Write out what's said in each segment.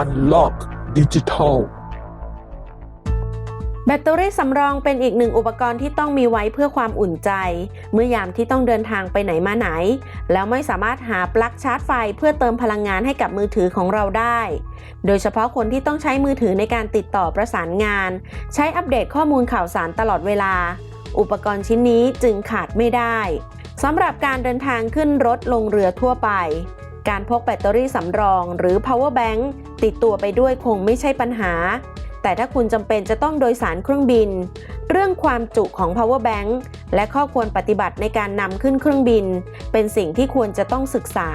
Unlock Digital แบตเตอรี่สำรองเป็นอีกหนึ่งอุปกรณ์ที่ต้องมีไว้เพื่อความอุ่นใจ เมื่อยามที่ต้องเดินทางไปไหนมาไหน แล้วไม่สามารถหาปลั๊กชาร์จไฟเพื่อเติมพลังงานให้กับมือถือของเราได้ โดยเฉพาะคนที่ต้องใช้มือถือในการติดต่อประสานงาน ใช้อัปเดตข้อมูลข่าวสารตลอดเวลา อุปกรณ์ชิ้นนี้จึงขาดไม่ได้สำหรับการเดินทางขึ้นรถลงเรือทั่วไป การพกแบตเตอรี่สำรองหรือ power bank ติดตัวไปด้วยคงไม่ใช่ปัญหา แต่ถ้าคุณจำเป็นจะต้องโดยสารเครื่องบิน เรื่องความจุของ power bank และข้อควรปฏิบัติในการนำขึ้นเครื่องบิน เป็นสิ่งที่ควรจะต้องศึกษา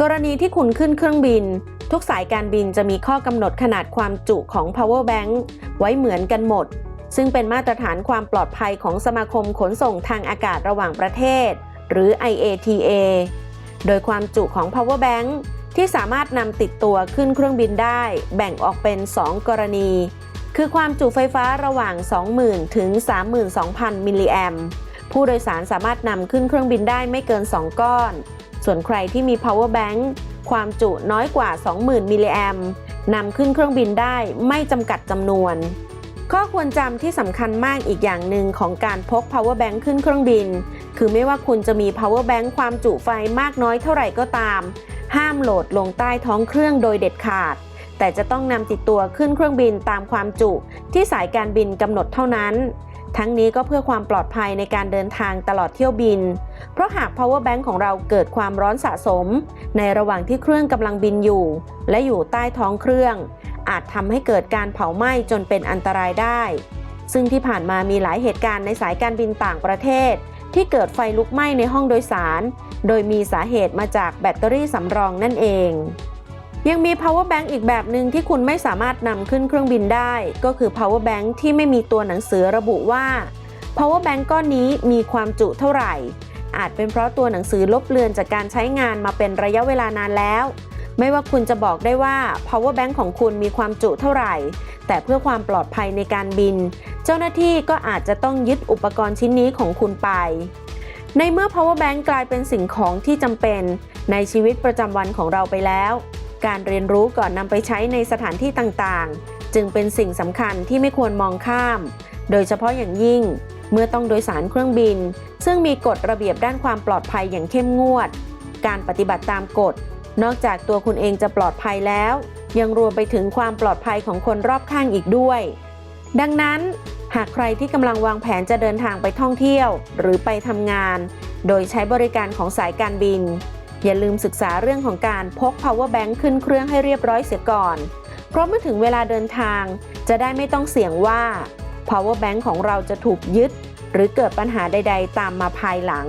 กรณีที่คุณขึ้นเครื่องบิน ทุกสายการบินจะมีข้อกำหนดขนาดความจุของ power bank ไว้เหมือนกันหมด ซึ่งเป็นมาตรฐานความปลอดภัยของสมาคมขนส่งทางอากาศระหว่างประเทศ หรือ IATA โดยความจุของ power bank ที่สามารถนำติดตัวขึ้นเครื่องบินได้ แบ่งออกเป็น 2 กรณี คือความจุไฟฟ้าระหว่าง 20,000 ถึง 32,000 มิลลิแอมผู้โดยสารสามารถนำขึ้นเครื่องบินได้ไม่เกิน 2 ก้อน ส่วนใครที่มี power bank ความจุน้อยกว่า 20,000 มิลลิแอมนำขึ้นเครื่องบินได้ไม่จำกัดจำนวน ข้อควรจำที่สำคัญมากอีกอย่างหนึ่งของการพก power bank ขึ้นเครื่องบิน คือไม่ว่าคุณจะมี power bank ความจุไฟมากน้อยเท่าไหร่ก็ตาม ห้ามโหลดลงใต้ท้องเครื่องโดยเด็ดขาด แต่จะต้องนำติดตัวขึ้นเครื่องบินตามความจุ ที่สายการบินกำหนดเท่านั้น ทั้งนี้ก็เพื่อความปลอดภัยในการเดินทางตลอดเที่ยวบิน เพราะหาก power bank ของเราเกิดความร้อนสะสม ในระหว่างที่เครื่องกำลังบินอยู่ และอยู่ใต้ท้องเครื่อง อาจทำให้เกิดการเผาไหม้จนเป็นอันตรายได้ซึ่งที่ผ่านมามีหลายเหตุการณ์ในสายการบินต่างประเทศ ที่เกิดไฟลุกไหม้ในห้องโดยสาร โดยมีสาเหตุมาจากแบตเตอรี่สำรองนั่นเอง ยังมี power bank อีกแบบหนึ่งที่คุณไม่สามารถนำขึ้นเครื่องบินได้ ก็คือ power bank ที่ไม่มีตัวหนังสือระบุว่า power bank ก้อนนี้มีความจุเท่าไหร่ อาจเป็นเพราะตัวหนังสือลบเลือนจากการใช้งานมาเป็นระยะเวลานานแล้ว ไม่ว่าคุณจะบอกได้ว่า power bank ของคุณมีความจุเท่าไหร่ แต่เพื่อความปลอดภัยในการบิน เจ้าหน้าที่ก็อาจจะต้องยึดอุปกรณ์ชิ้นนี้ของคุณไป ในเมื่อ power bank กลายเป็นสิ่งของที่จำเป็น ในชีวิตประจำวันของเราไปแล้ว การเรียนรู้ก่อนนำไปใช้ในสถานที่ต่างๆ จึงเป็นสิ่งสำคัญที่ไม่ควรมองข้าม โดยเฉพาะอย่างยิ่ง เมื่อต้องโดยสารเครื่องบิน ซึ่งมีกฎระเบียบด้านความปลอดภัยอย่างเข้มงวด การปฏิบัติตามกฎ นอกจากตัวคุณเองจะปลอดภัยแล้ว ยังรวมไปถึงความปลอดภัยของคนรอบข้างอีกด้วย ดังนั้น หากใครที่กำลังวางแผนจะเดินทางไปท่องเที่ยว หรือไปทำงาน โดยใช้บริการของสายการบิน อย่าลืมศึกษาเรื่องของการพก power bank ขึ้นเครื่องให้เรียบร้อยเสียก่อน เพราะเมื่อถึงเวลาเดินทาง จะได้ไม่ต้องเสี่ยงว่า power bank ของเราจะถูกยึด หรือเกิดปัญหาใด ๆ ตามมาภายหลัง